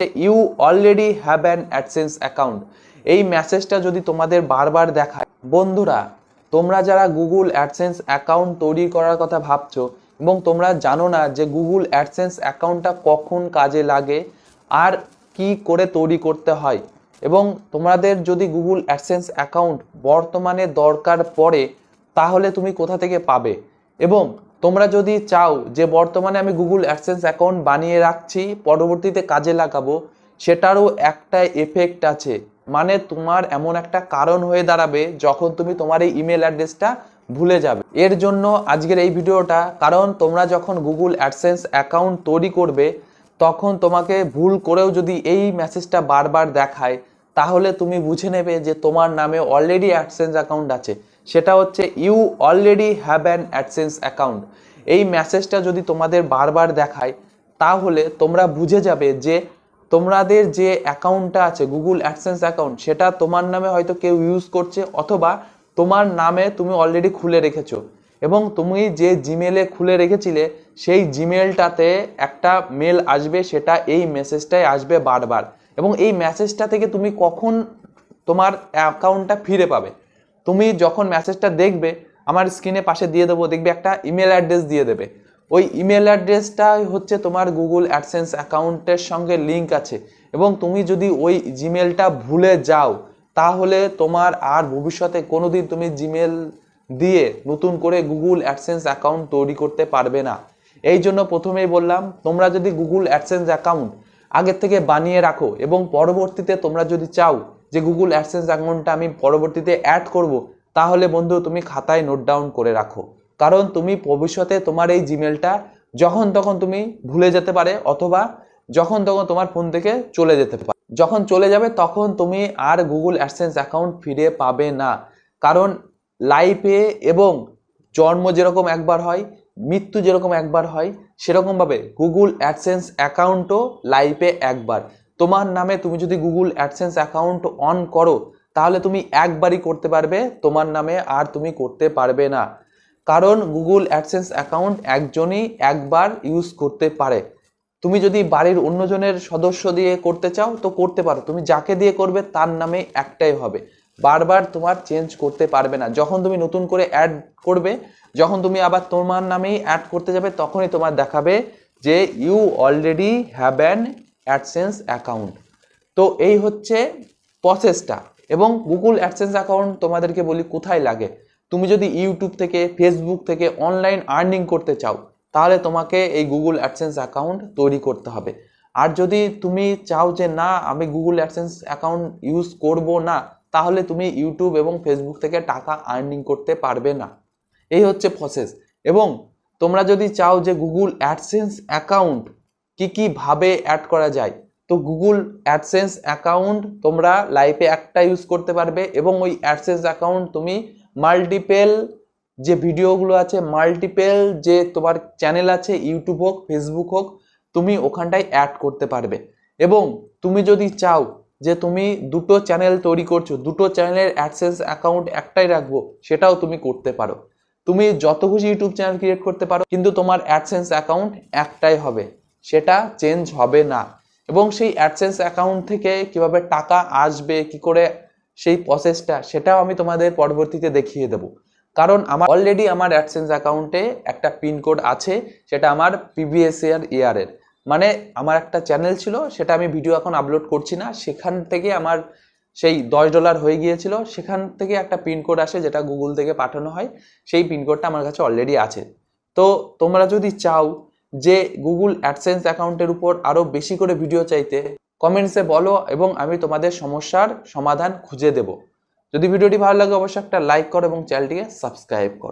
You already have an AdSense account এই মেসেজটা যদি তোমাদের বারবার দেখায়, বন্ধুরা, তোমরা যারা গুগল অ্যাডসেন্স অ্যাকাউন্ট তৈরি করার কথা ভাবছ এবং তোমরা জানো না যে গুগল অ্যাডসেন্স অ্যাকাউন্টটা কখন কাজে লাগে আর কি করে তৈরি করতে হয় এবং তোমাদের যদি গুগল অ্যাডসেন্স অ্যাকাউন্ট বর্তমানে দরকার পড়ে, তাহলে তুমি কোথা থেকে পাবে? এবং তোমরা যদি চাও যে বর্তমানে আমি গুগল অ্যাডসেন্স অ্যাকাউন্ট বানিয়ে রাখছি, পরবর্তীতে কাজে লাগাবো, সেটারও একটা এফেক্ট আছে। মানে তোমার এমন একটা কারণ হয়ে দাঁড়াবে যখন তুমি তোমার এই ইমেল অ্যাড্রেসটা ভুলে যাবে। এর জন্য আজকের এই ভিডিওটা, কারণ তোমরা যখন গুগল অ্যাডসেন্স অ্যাকাউন্ট তৈরি করবে, তখন তোমাকে ভুল করেও যদি এই মেসেজটা বারবার দেখায়, তাহলে তুমি বুঝে নেবে যে তোমার নামে অলরেডি অ্যাডসেন্স অ্যাকাউন্ট আছে। সেটা হচ্ছে you already have an AdSense account এই মেসেজটা যদি তোমাদের বারবার দেখায়, তাহলে তোমরা বুঝে যাবে যে তোমাদের যে অ্যাকাউন্টটা আছে গুগল অ্যাডসেন্স অ্যাকাউন্ট সেটা তোমার নামে হয়তো কেউ ইউজ করছে অথবা তোমার নামে তুমি অলরেডি খুলে রেখেছো। এবং তুমি যে জিমেলে খুলে রেখেছিলে, সেই জিমেলটাতে একটা মেল আসবে, সেটা এই মেসেজটাই আসবে বারবার। এবং এই মেসেজটা থেকে তুমি কখন তোমার অ্যাকাউন্টটা ফিরে পাবে। তুমি যখন মেসেজটা দেখবে, আমার স্ক্রিনে পাশে দিয়ে দেবো, দেখবে একটা ইমেল অ্যাড্রেস দিয়ে দেবে। ওই ইমেল অ্যাড্রেসটাই হচ্ছে তোমার গুগল অ্যাডসেন্স অ্যাকাউন্টের সঙ্গে লিঙ্ক আছে। এবং তুমি যদি ওই জিমেলটা ভুলে যাও, তাহলে তোমার আর ভবিষ্যতে কোনো দিন তুমি জিমেল দিয়ে নতুন করে গুগল অ্যাডসেন্স অ্যাকাউন্ট তৈরি করতে পারবে না। এই জন্য প্রথমেই বললাম, তোমরা যদি গুগল অ্যাডসেন্স অ্যাকাউন্ট আগের থেকে বানিয়ে রাখো এবং পরবর্তীতে তোমরা যদি চাও যে গুগল অ্যাডসেন্স অ্যাকাউন্টটা আমি পরবর্তীতে অ্যাড করব, তাহলে বন্ধু তুমি খাতায় নোট ডাউন করে রাখো। কারণ তুমি ভবিষ্যতে তোমার এই জিমেলটা যখন তখন তুমি ভুলে যেতে পারে অথবা যখন তখন তোমার ফোন থেকে চলে যেতে পারে। যখন চলে যাবে তখন তুমি আর গুগল অ্যাডসেন্স অ্যাকাউন্ট ফিরে পাবে না। কারণ লাইফে এবং জন্ম যেরকম একবার হয়, মৃত্যু যেরকম একবার হয়, সেরকমভাবে গুগল অ্যাডসেন্স অ্যাকাউন্টও লাইফে একবার। তোমার নামে তুমি যদি গুগল অ্যাডসেন্স অ্যাকাউন্ট অন করো, তাহলে তুমি একবারই করতে পারবে, তোমার নামে আর তুমি করতে পারবে না। কারণ গুগল অ্যাডসেন্স অ্যাকাউন্ট একজনই একবার ইউজ করতে পারে। তুমি যদি বাড়ির অন্যজনের সদস্য দিয়ে করতে চাও, তো করতে পারো। তুমি যাকে দিয়ে করবে, তার নামে একটাই হবে। বারবার তোমার চেঞ্জ করতে পারবে না। যখন তুমি নতুন করে অ্যাড করবে, যখন তুমি আবার তোমার নামেই অ্যাড করতে যাবে, তখনই তোমার দেখাবে যে you already have an AdSense account তো এই হচ্ছে প্রসেসটা এবং গুগল অ্যাডসেন্স অ্যাকাউন্ট তোমাদেরকে বলি কোথায় লাগে? তুমি যদি ইউটিউব থেকে ফেসবুক থেকে অনলাইন আর্নিং করতে চাও, তাহলে তোমাকে এই গুগল অ্যাডসেন্স অ্যাকাউন্ট তৈরি করতে হবে। আর যদি তুমি চাও যে না, আমি গুগল অ্যাডসেন্স অ্যাকাউন্ট ইউজ করব না, তাহলে তুমি ইউটিউব এবং ফেসবুক থেকে টাকা আর্নিং করতে পারবে না। এই হচ্ছে প্রসেস এবং তোমরা যদি চাও যে গুগল অ্যাডসেন্স অ্যাকাউন্ট কি কি ভাবে অ্যাড করা যায়? তো গুগল অ্যাডসেন্স অ্যাকাউন্ট তোমরা লাইফে একটা ইউজ করতে পারবে এবং ওই অ্যাডসেন্স অ্যাকাউন্ট তুমি মাল্টিপেল যে ভিডিওগুলো আছে মাল্টিপেল যে তোমার চ্যানেল আছে ইউটিউব হোক ফেসবুক হোক, তুমি ওখানটায় অ্যাড করতে পারবে। এবং তুমি যদি চাও যে তুমি দুটো চ্যানেল তৈরি করছ, দুটো চ্যানেলের অ্যাডসেন্স অ্যাকাউন্ট একটাই রাখব, সেটাও তুমি করতে পারো। তুমি যত খুশি ইউটিউব চ্যানেল ক্রিয়েট করতে পারো, কিন্তু তোমার অ্যাডসেন্স অ্যাকাউন্ট একটাই হবে। সেটা চেঞ্জ হবে না। এবং সেই অ্যাডসেন্স অ্যাকাউন্ট থেকে কীভাবে টাকা আসবে, কি করে সেই প্রসেসটা সেটাও আমি তোমাদের পরবর্তীতে দেখিয়ে দেবো। কারণ আমার অলরেডি আমার অ্যাডসেন্স অ্যাকাউন্টে একটা পিনকোড আছে, সেটা আমার প্রিভিয়াস ইয়ার ইয়ারের মানে আমার একটা চ্যানেল ছিল, সেটা আমি ভিডিও এখন আপলোড করছি না। সেখান থেকে আমার সেই দশ ডলার হয়ে গিয়েছিল, সেখান থেকে একটা পিনকোড আসে, যেটা গুগল থেকে পাঠানো হয়। সেই পিনকোডটা আমার কাছে অলরেডি আছে। তো তোমরা যদি চাও যে গুগল অ্যাডসেন্স অ্যাকাউন্টের উপর আরও বেশি করে ভিডিও চাইতে কমেন্টসে বলো এবং আমি তোমাদের সমস্যার সমাধান খুঁজে দেব। যদি ভিডিওটি ভালো লাগে, অবশ্যই একটা লাইক করো এবং চ্যানেলটিকে সাবস্ক্রাইব করো।